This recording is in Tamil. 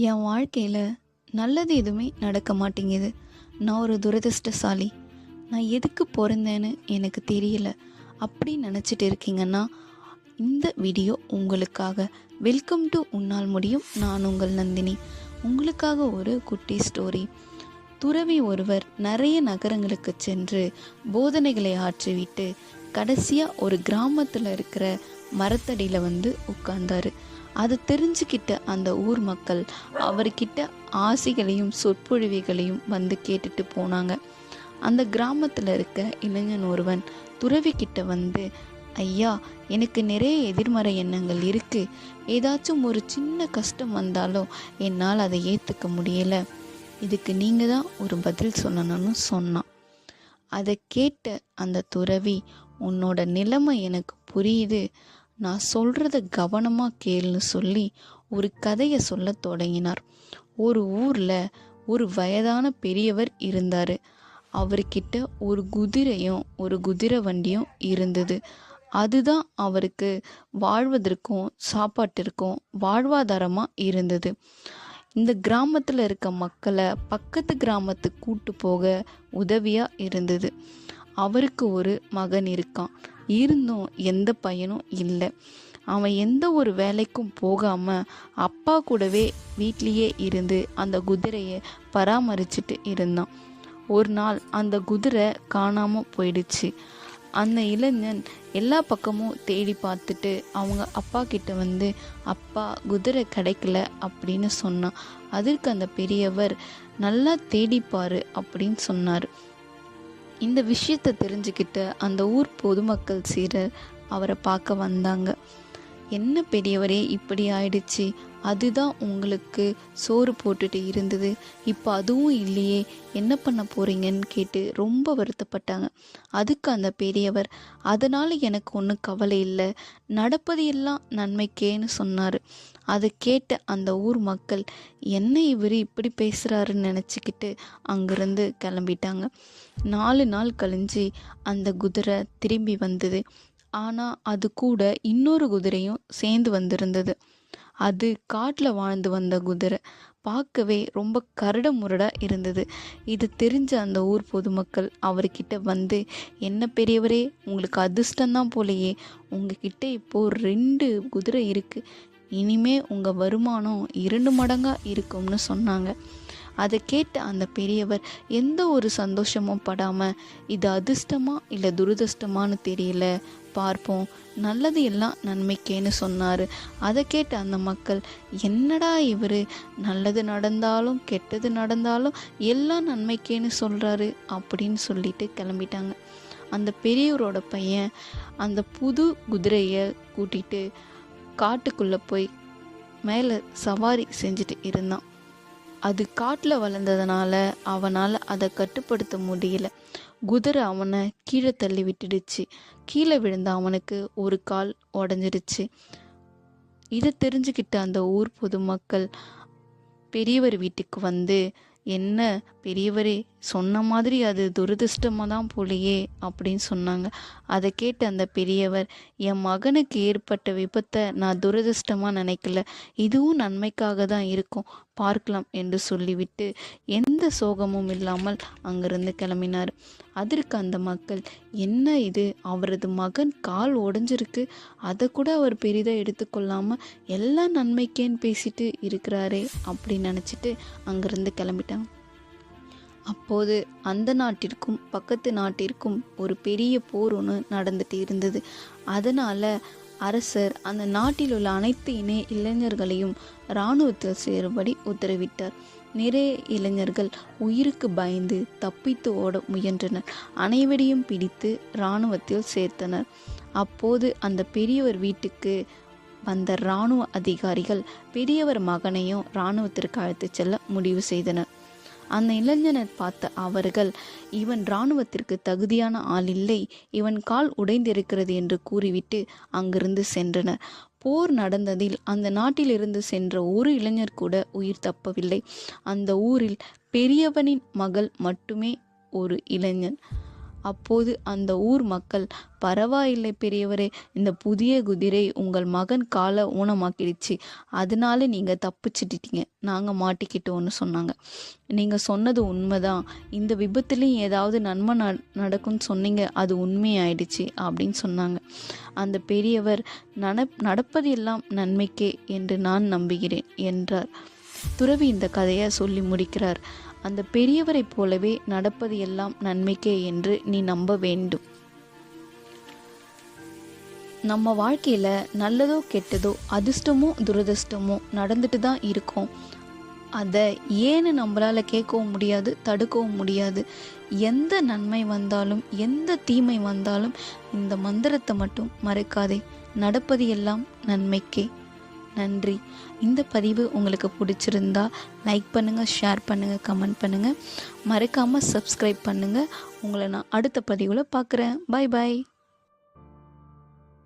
என் வாழ்க்கையில் நல்லது எதுவுமே நடக்க மாட்டேங்குது. நான் ஒரு துரதிர்ஷ்டசாலி. நான் எதுக்கு பிறந்தேன்னு எனக்கு தெரியல. அப்படி நினச்சிட்டு இருக்கீங்கன்னா இந்த வீடியோ உங்களுக்காக. வெல்கம் டு உன்னால் முடியும். நான் உங்கள் நந்தினி. உங்களுக்காக ஒரு குட்டி ஸ்டோரி துறவி ஒருவர் நிறைய நகரங்களுக்கு சென்று போதனைகளை ஆற்றிவிட்டு கடைசியாக ஒரு கிராமத்தில் இருக்கிற மரத்தடியில் வந்து உட்கார்ந்தாரு. அதை தெரிஞ்சுக்கிட்ட அந்த ஊர் மக்கள் அவர்கிட்ட ஆசைகளையும் சொற்பொழிவுகளையும் வந்து கேட்டுட்டு போனாங்க. அந்த கிராமத்தில் இருக்க இளைஞன் ஒருவன் துறவிக்கிட்ட வந்து ஐயா எனக்கு நிறைய எதிர்மறை எண்ணங்கள் இருக்கு. ஏதாச்சும் ஒரு சின்ன கஷ்டம் வந்தாலும் என்னால் அதை ஏற்றுக்க முடியலை. இதுக்கு நீங்கள் தான் ஒரு பதில் சொல்லணும்னு சொன்னான். அதை கேட்ட அந்த துறவி உன்னோட நிலைமை எனக்கு புரியுது. நான் சொல்கிறத கவனமாக கேளுன்னு சொல்லி ஒரு கதையை சொல்ல தொடங்கினார். ஒரு ஊரில் ஒரு வயதான பெரியவர் இருந்தார். அவர்கிட்ட ஒரு குதிரையும் ஒரு குதிரை வண்டியும் இருந்தது. அதுதான் அவருக்கு வாழ்வதற்கும் சாப்பாட்டிற்கும் வாழ்வாதாரமாக இருந்தது. இந்த கிராமத்தில் இருக்க மக்களை பக்கத்து கிராமத்துக்கு கூட்டு போக உதவியாக இருந்தது. அவருக்கு ஒரு மகன் இருக்கான். இருந்தும் எந்த பயனும் இல்லை. அவன் எந்த ஒரு வேலைக்கும் போகாமல் அப்பா கூடவே வீட்லேயே இருந்து அந்த குதிரையை பராமரிச்சுட்டு இருந்தான். ஒரு நாள் அந்த குதிரை காணாமல் போயிடுச்சு. அந்த இளைஞன் எல்லா பக்கமும் தேடி பார்த்துட்டு அவங்க அப்பா கிட்ட வந்து அப்பா குதிரை கிடைக்கல அப்படின்னு சொன்னான். அதற்கு அந்த பெரியவர் நல்லா தேடிப்பார் அப்படின்னு சொன்னார். இந்த விஷயத்தை தெரிஞ்சுக்கிட்ட அந்த ஊர் பொதுமக்கள் சீரர் அவரை பார்க்க வந்தாங்க. என்ன பெரியவரே இப்படி ஆயிடுச்சு. அதுதான் உங்களுக்கு சோறு போட்டுட்டு இருந்தது. இப்போ அதுவும் இல்லையே. என்ன பண்ண போறீங்கன்னு கேட்டு ரொம்ப வருத்தப்பட்டாங்க. அதுக்கு அந்த பெரியவர் அதனால் எனக்கு ஒன்றும் கவலை இல்லை. நடப்பது எல்லாம் நன்மைக்கேன்னு சொன்னார். அதை கேட்ட அந்த ஊர் மக்கள் என்ன இவர் இப்படி பேசுகிறாருன்னு நினச்சிக்கிட்டு அங்கேருந்து கிளம்பிட்டாங்க. நாலு நாள் கழிஞ்சு அந்த குதிரை திரும்பி வந்தது. ஆனால் அது கூட இன்னொரு குதிரையும் சேர்ந்து வந்திருந்தது. அது காட்டில் வாழ்ந்து வந்த குதிரை. பார்க்கவே ரொம்ப கரடு முரடாக இருந்தது. இது தெரிஞ்ச அந்த ஊர் பொதுமக்கள் அவர்கிட்ட வந்து என்ன பெரியவரே உங்களுக்கு அதிர்ஷ்டம்தான் போலையே. உங்ககிட்ட இப்போது ரெண்டு குதிரை இருக்குது இனிமே உங்கள் வருமானம் இரண்டு மடங்காக இருக்கும்னு சொன்னாங்க. அதை கேட்ட அந்த பெரியவர் எந்த ஒரு சந்தோஷமும் படாமல் இது அதிர்ஷ்டமா இல்லை துரதிர்ஷ்டமான்னு தெரியல? பார்ப்போம். நல்லது எல்லாம் நன்மைக்கேன்னு சொன்னார். அதை கேட்ட அந்த மக்கள் என்னடா இவர்? நல்லது நடந்தாலும் கெட்டது நடந்தாலும் எல்லாம் நன்மைக்கேன்னு சொல்கிறாரு அப்படின்னு சொல்லிட்டு கிளம்பிட்டாங்க. அந்த பெரியவரோட பையன் அந்த புது குதிரையை கூட்டிட்டு காட்டுக்குள்ளே போய் மேலே சவாரி செஞ்சுட்டு இருந்தான். அது காட்டில் வளர்ந்ததுனால அவனால் அதை கட்டுப்படுத்த முடியல. குதிரை அவனை கீழே தள்ளி விட்டுடுச்சு. கீழே விழுந்த அவனுக்கு ஒரு கால் உடஞ்சிருச்சு இதை தெரிஞ்சுக்கிட்ட அந்த ஊர் பொதுமக்கள் பெரியவர் வீட்டுக்கு வந்து என்ன பெரியவரே சொன்ன மாதிரி அது துரதிருஷ்டமாக தான் போலையே அப்படின்னு சொன்னாங்க. அதை கேட்டு அந்த பெரியவர் என் மகனுக்கு ஏற்பட்ட விபத்தை நான் துரதிருஷ்டமாக நினைக்கல. இதுவும் நன்மைக்காக தான் இருக்கும். பார்க்கலாம் என்று சொல்லிவிட்டு எந்த சோகமும் இல்லாமல் அங்கிருந்து கிளம்பினார். அதற்கு அந்த மக்கள் என்ன இது? அவரது மகன் கால் உடஞ்சிருக்கு. அதை கூட அவர் பெரிதாக எடுத்துக்கொள்ளாமல் எல்லாம் நன்மைக்கேன்னு பேசிட்டு இருக்கிறாரே அப்படின்னு நினச்சிட்டு அங்கிருந்து கிளம்பிட்டாங்க. அப்போது அந்த நாட்டிற்கும் பக்கத்து நாட்டிற்கும் ஒரு பெரிய போர் ஒன்று நடந்துட்டு இருந்தது. அதனால் அரசர் அந்த நாட்டில் உள்ள அனைத்து இணைய இளைஞர்களையும் இராணுவத்தில் சேரும்படி உத்தரவிட்டார். நிறைய இளைஞர்கள் உயிருக்கு பயந்து தப்பித்து ஓட முயன்றனர். அனைவரையும் பிடித்து இராணுவத்தில் சேர்த்தனர். அப்போது அந்த பெரியவர் வீட்டுக்கு வந்த இராணுவ அதிகாரிகள் பெரியவர் மகனையும் இராணுவத்திற்கு அழைத்து செல்ல முடிவு செய்தனர். அந்த இளைஞனை பார்த்த அவர்கள் இவன் இராணுவத்திற்கு தகுதியான ஆள் இல்லை இவன் கால் உடைந்திருக்கிறது என்று கூறிவிட்டு அங்கிருந்து சென்றனர். போர் நடந்ததில் அந்த நாட்டிலிருந்து சென்ற ஒரு இளைஞர் கூட உயிர் தப்பவில்லை. அந்த ஊரில் பெரியவனின் மகள் மட்டுமே ஒரு இளைஞன். அப்போது அந்த ஊர் மக்கள் பரவாயில்லை பெரியவரே இந்த புதிய குதிரை உங்கள் மகன் காலை ஊனமாக்கிடுச்சு. அதனால நீங்கள் தப்பிச்சிட்டீங்க நாங்கள் மாட்டிக்கிட்டோன்னு சொன்னாங்க. நீங்கள் சொன்னது உண்மைதான். இந்த விபத்துலேயும் ஏதாவது நன்மை ந நடக்கும்னு சொன்னீங்க அது உண்மையாயிடுச்சு அப்படின்னு சொன்னாங்க. அந்த பெரியவர் நட நடப்பது எல்லாம் நன்மைக்கே என்று நான் நம்புகிறேன் என்றார். துறவி இந்த கதையை சொல்லி முடிக்கிறார். அந்த பெரியவரைப் போலவே நடப்பது எல்லாம் நன்மைக்கே என்று நீ நம்ப வேண்டும். நம்ம வாழ்க்கையில் நல்லதோ கெட்டதோ அதிர்ஷ்டமோ துரதிர்ஷ்டமோ நடந்துட்டு தான் இருக்கும். அதை ஏன்னு நம்மளால் கேட்கவும் முடியாது தடுக்கவும் முடியாது. எந்த நன்மை வந்தாலும் எந்த தீமை வந்தாலும் இந்த மந்திரத்தை மட்டும் மறக்காதே. நடப்பது எல்லாம் நன்மைக்கே. நன்றி. இந்த பதிவு உங்களுக்கு பிடிச்சிருந்தா லைக் பண்ணுங்கள் ஷேர் பண்ணுங்கள் கமெண்ட் பண்ணுங்கள் மறக்காமல் சப்ஸ்கிரைப் பண்ணுங்கள் உங்களை நான் அடுத்த பதிவில் பார்க்குறேன். பாய் பாய்